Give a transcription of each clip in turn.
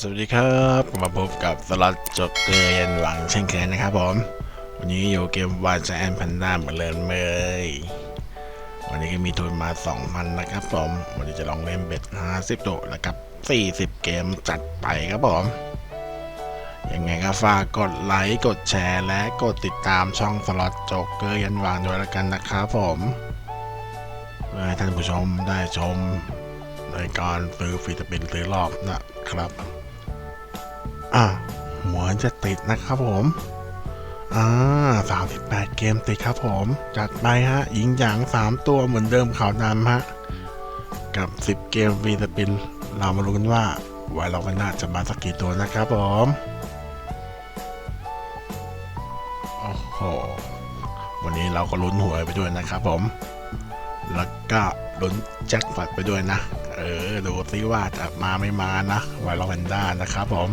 สวัสดีครับมาพบกับสล็อตจบเกยนหวังเช่นเคยนะครับผมวันนี้อยู่เกมวานแอนพันด้าเหมือนเดิมเลยวันนี้ก็มีทุนมา 2,000 นะครับผม วันนี้จะลองเล่นเบ็ด 50 โดแล้วกับ 40 เกมจัดไปครับผมยังไงก็ฝากกดไลค์กดแชร์ และกดติดตามช่องสล็อตจกเกยยันวางด้วยละกันนะครับผมเพื่อให้ท่านผู้ชมได้ชมในการซื้อฟรีสปินซื้อรอบนะครับ อะเหมือนจะติดนะครับผม อ่าสามสิบแปดเกมติดครับผม จัดไปฮะ หญิงหยางสามตัวเหมือนเดิมขาวดำฮะ กับสิบเกมฟรีสปิน เรามาลุ้นว่าไวเรากันน่าจะมาสักกี่ตัวนะครับผม โอ้โห วันนี้เราก็ลุ้นหวยไปด้วยนะครับผม แล้วก็ลุ้นแจ็คพอตไปด้วยนะ เออ ดูซิว่าจะมาไม่มานะไวรัลแพนด้านะครับผม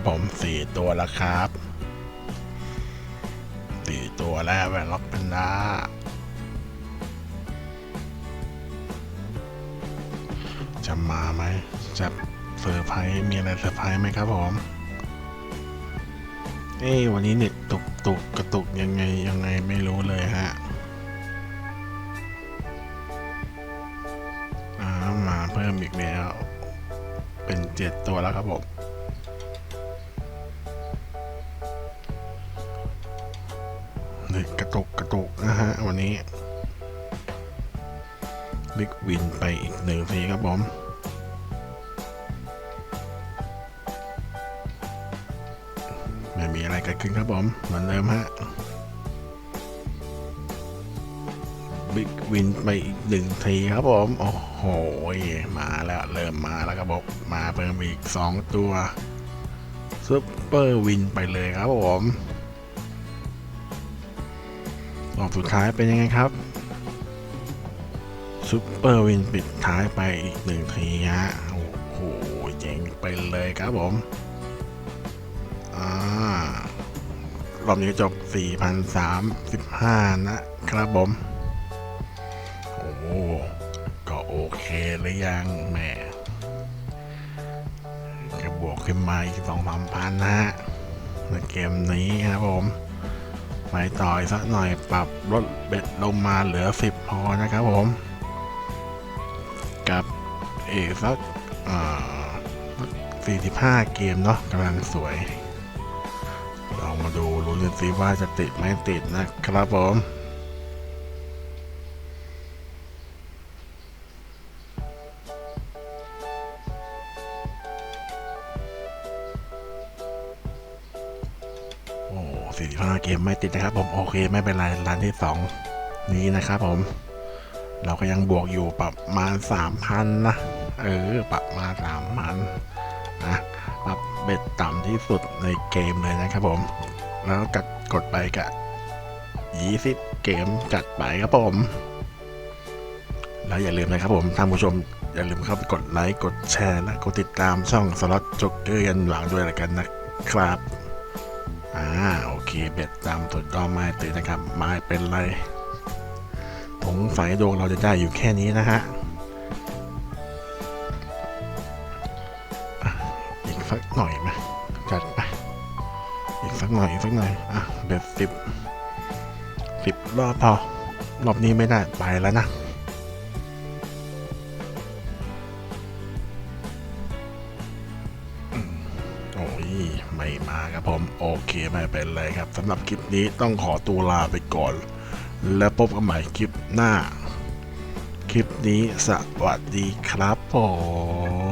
ครับผมสี่ตัวแล้วครับสี่ตัวแล้วไวรัลแพนด้าจะมาไหมจะเซอร์ไพรส์มีอะไรเซอร์ไพรส์ไหมครับผมเอ้วันนี้เน็ตตุกตุกกระตุกยังไงยังไงไม่รู้เลยฮะมาเพิ่มอีกแล้ว เป็นเจ็ดตัวแล้วครับผม น็ตกระตุกกระตุกนะฮะวันนี้บิ๊กวินไปอีกหนึ่งทีครับผมไม่มีอะไรเกิดขึ้นครับผมเหมือนเดิมฮะบิ๊กวินไปอีกหนึ่งทีครับผม โอ้โห มาแล้วเริ่มมาแล้วครับผมมาเพิ่มอีกสองตัวซุปเปอร์วินไปเลยครับผม รอบสุดท้ายเป็นยังไงครับซุปเปอร์วินปิดท้ายไปอีกหนึ่งทีฮะโอ้โหเจ๋งไปเลยครับผมอ่ารอบนี้จบ 4,035 นะครับผม โอ้โก็โอเคหรือยังแหมก็บวกขึ้นมาอีกสองสามพันนะฮะในเกมนี้ครับผม ไปต่อยสักหน่อยปรับลดเบ็ดลงมาเหลือ 10 พอนะครับผม กับเอกสักอ่า45 เกมเนาะกำลังสวย ลองมาดูลุ้นกันสิว่าจะติดไม่ติดนะครับผม สี่ห้าเกมไม่ติดนะครับผมโอเคไม่เป็นไรร้านที่สองนี้นะครับผม เราก็ยังบวกอยู่ประมาณสามพันนะ เออ ประมาณสามพันนะปรับเบ็ดต่ำที่สุดในเกมเลยนะครับผม แล้วกัดกดไปกับยี่สิบเกมจัดไปครับผม แล้วอย่าลืมนะครับผมท่านผู้ชมอย่าลืมเข้าไปกดไลค์ กดแชร์ และกดติดตามช่องสล็อตจ็กเกอร์ยันหวังด้วยละกันนะครับ อ่าโอเคเบ็ดตามสุดก็ไม่ตื่นนะครับไม่เป็นไรสงสัยดวงเราจะได้อยู่แค่นี้นะฮะอะอีกสักหน่อยไหมจัดไปอีกสักหน่อยอีกสักหน่อยอะเบ็ดสิบสิบรอบพอรอบนี้ไม่ได้ไปแล้วนะ ไม่มาครับผม โอเคไม่เป็นไรครับสำหรับคลิปนี้ต้องขอตัวลาไปก่อน และพบกันใหม่คลิปหน้า คลิปนี้สวัสดีครับผม